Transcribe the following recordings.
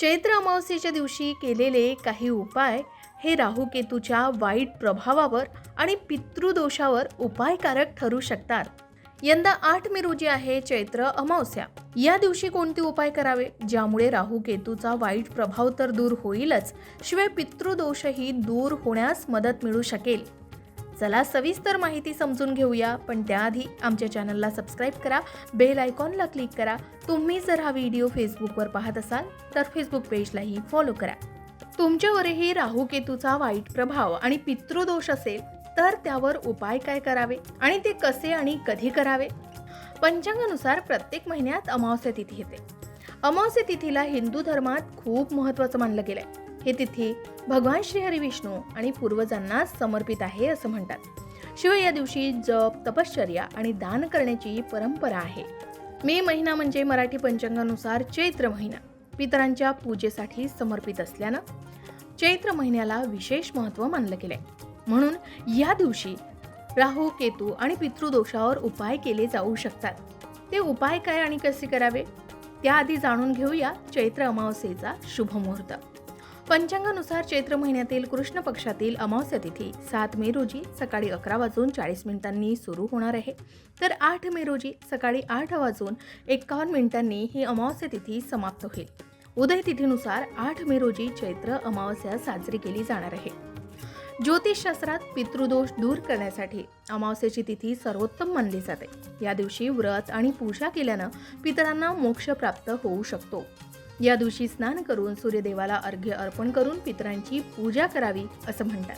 चैत्र अमावस्येच्या दिवशी केलेले काही उपाय हे राहुकेतूच्या वाईट प्रभावावर आणि पितृदोषावर उपायकारक ठरू शकतात. यंदा आठ मे रोजी आहे चैत्र अमावस्या. या दिवशी कोणते उपाय करावे? ज्यामुळे राहू केतूचा वाईट प्रभाव तर दूर होईलच. शिवाय पितृदोषही दूर होण्यास मदत मिळू शकेल. चला सविस्तर माहिती समजून घेऊया पण त्याआधी आमच्या चॅनलला सबस्क्राईब करा बेल आयकॉनला क्लिक करा. तुम्ही जर हा व्हिडिओ फेसबुकवर पाहत असाल तर फेसबुक पेजलाही फॉलो करा. तुमच्यावरही राहुकेतूचा वाईट प्रभाव आणि पितृदोष असेल तर त्यावर उपाय काय करावे आणि ते कसे आणि कधी करावे? पंचांगानुसार प्रत्येक महिन्यात अमावस्या तिथी येते. अमावस्या तिथीला हिंदू धर्मात खूप महत्त्वाचं मानलं गेलंय. हे तिथी भगवान श्रीहरी विष्णू आणि पूर्वजांना समर्पित आहे असं म्हणतात. शिवाय या दिवशी जप तपश्चर्या आणि दान करण्याची परंपरा आहे. मे महिना म्हणजे मराठी पंचांगानुसार चैत्र महिना. पितरांच्या पूजेसाठी समर्पित असल्यानं चैत्र महिन्याला विशेष महत्त्व मानलं गेलंय. म्हणून या दिवशी राहू केतू आणि पितृदोषावर उपाय केले जाऊ शकतात. ते उपाय काय आणि कसे करावे? त्याआधी जाणून घेऊया चैत्र अमावस्येचा शुभमुहूर्त पंचांगानुसार चैत्र महिन्यातील कृष्ण पक्षातील अमावस्या तिथी सात मे रोजी सकाळी अकरा वाजून चाळीस मिनिटांनी सुरू होणार आहे. तर आठ मे रोजी सकाळी आठ वाजून एकावन्न मिनिटांनी ही अमावस्या तिथी समाप्त होईल. उदय तिथीनुसार आठ मे रोजी चैत्र अमावस्या साजरी केली जाणार आहे. ज्योतिषशास्त्रात पितृदोष दूर करण्यासाठी अमावस्याची तिथी सर्वोत्तम मानली जाते. या दिवशी व्रत आणि पूजा केल्यानं पितरांना मोक्ष प्राप्त होऊ शकतो. या दिवशी स्नान करून सूर्यदेवाला अर्घ्य अर्पण करून पितरांची पूजा करावी असं म्हणतात.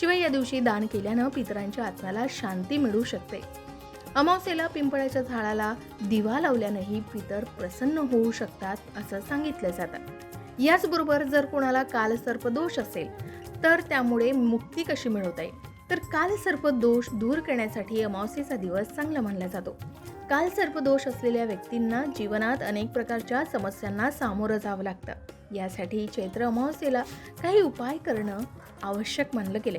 शिवाय या दिवशी दान केल्यानं पितरांच्या आत्म्याला शांती मिळू शकते. अमावस्येला पिंपळाच्या झाडाला दिवा लावल्यानंही पितर प्रसन्न होऊ शकतात असं सांगितलं जातं. याचबरोबर जर कोणाला कालसर्पदोष असेल तर त्यामुळे मुक्ती कशी मिळवता येईल? तर कालसर्प दोष दूर करण्यासाठी अमावस्येचा दिवस चांगला मानला जातो. कालसर्प दोष असलेल्या व्यक्तींना जीवनात अनेक प्रकारच्या समस्यांना सामोरं जावं लागतं. यासाठी चैत्र अमावस्येला काही उपाय करणं आवश्यक मानलं गेले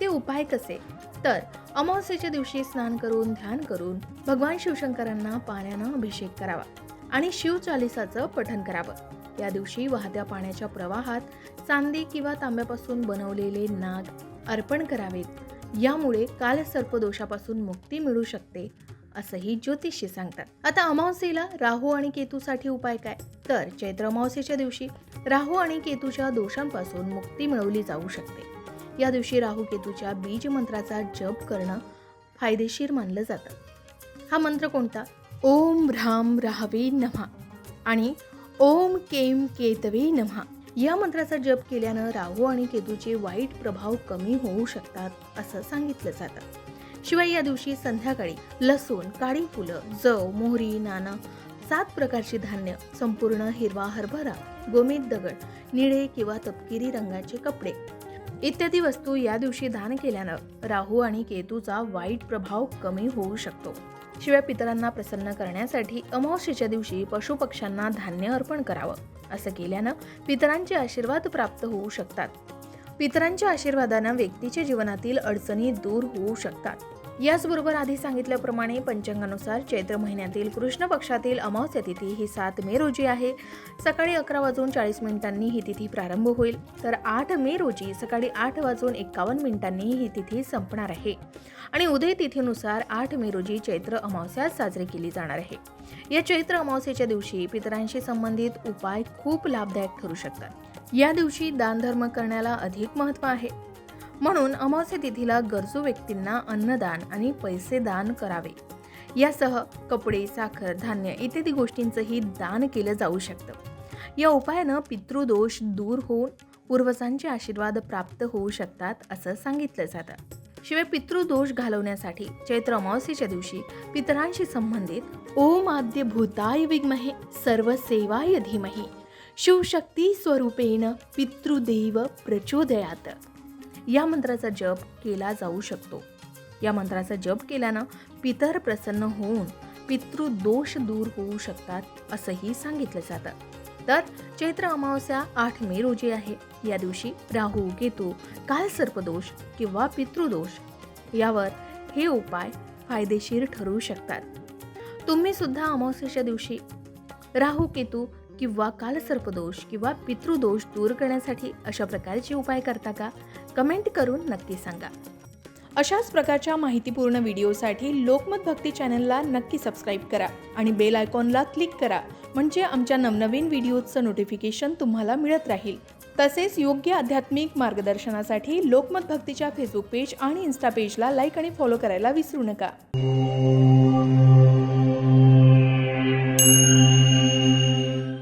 ते उपाय कसे? तर अमावस्येच्या दिवशी स्नान करून ध्यान करून भगवान शिवशंकरांना पाण्यानं अभिषेक करावा आणि शिवचालिसाचं पठन करावं. या दिवशी वाहत्या पाण्याच्या प्रवाहात चांदी किंवा तांब्यापासून बनवलेले नाग अर्पण करावेत. यामुळे कालसर्पदोषापासून मुक्ती मिळू शकते असंही ज्योतिषी सांगतात. आता अमावस्येला राहू आणि केतूसाठी उपाय काय? तर चैत्र अमावस्येच्या दिवशी राहू आणि केतूच्या दोषांपासून मुक्ती मिळवली जाऊ शकते. या दिवशी राहू केतूच्या बीज मंत्राचा जप करणं फायदेशीर मानलं जातं. हा मंत्र कोणता? ओम राम राहवे नमहा आणि ओम केम केतवे नमहा या मंत्राचा जप केल्यानं राहू आणि केतूचे वाईट प्रभाव कमी होऊ शकतात असं सांगितलं जातं. शिवाय या दिवशी संध्याकाळी लसूण काळी फुलं जव मोहरी नाना सात प्रकारची धान्य संपूर्ण हिरवा हरभरा गोमेद दगड निळे किंवा तपकिरी रंगाचे कपडे. इत्यादी वस्तू या दिवशी दान केल्यानं राहू आणि केतूचा वाईट प्रभाव कमी होऊ शकतो. शिवाय पितरांना प्रसन्न करण्यासाठी अमावस्येच्या दिवशी पशुपक्ष्यांना धान्य अर्पण करावं असं केल्यानं पितरांचे आशीर्वाद प्राप्त होऊ शकतात. पितरांच्या आशीर्वादानं व्यक्तीच्या जीवनातील अडचणी दूर होऊ शकतात. याचबरोबर आधी सांगितल्याप्रमाणे पंचांगानुसार चैत्र महिन्यातील कृष्ण पक्षातील अमावस्या तिथी ही सात मे रोजी आहे. सकाळी अकरा वाजून चाळीस मिनिटांनी ही तिथी प्रारंभ होईल. तर आठ मे रोजी सकाळी आठ वाजून एक्कावन्न मिनिटांनी ही तिथी संपणार आहे. आणि उदय तिथीनुसार आठ मे रोजी चैत्र अमावस्या साजरी केली जाणार आहे. या चैत्र अमावस्येच्या दिवशी पितरांशी संबंधित उपाय खूप लाभदायक ठरू शकतात. या दिवशी दानधर्म करण्याला अधिक महत्त्व आहे. म्हणून अमावस्या तिथीला गरजू व्यक्तींना अन्नदान आणि पैसे दान करावे. यासह कपडे साखर धान्य इत्यादी गोष्टींचंही दान केलं जाऊ शकतं. या उपायानं पितृदोष दूर होऊन पूर्वजांचे आशीर्वाद प्राप्त होऊ शकतात असं सांगितलं जातं. शिवाय पितृदोष घालवण्यासाठी चैत्र अमावस्येच्या दिवशी पितरांशी संबंधित ओम आद्य भूताय विग्महे सर्व सेवाय धीमहे. शिवशक्ती स्वरूपेण पितृदेव प्रचोदयात. या मंत्राचा जप केला जाऊ शकतो. या मंत्राचा जप केल्यानं पितर प्रसन्न होऊन पितृदोष दूर होऊ शकतात असंही सांगितलं जातं. तर चैत्र अमावस्या आठ मे रोजी आहे. या दिवशी राहू केतू कालसर्पदोष किंवा पितृदोष यावर हे उपाय फायदेशीर ठरू शकतात. तुम्ही सुद्धा अमावस्येच्या दिवशी राहू केतू किंवा कालसर्पदोष किंवा पितृदोष दूर करण्यासाठी अशा प्रकारचे उपाय करता का? कमेंट करून नक्की सांगा. अशाच प्रकारच्या माहितीपूर्ण व्हिडिओसाठी लोकमत भक्ती चॅनलला नक्की सबस्क्राईब करा आणि बेल आयकॉनला क्लिक करा म्हणजे आमच्या नवनवीन व्हिडिओजचं नोटिफिकेशन तुम्हाला मिळत राहील. तसेच योग्य आध्यात्मिक मार्गदर्शनासाठी लोकमत भक्तीच्या फेसबुक पेज आणि इन्स्टा पेजला लाईक आणि फॉलो करायला विसरू नका.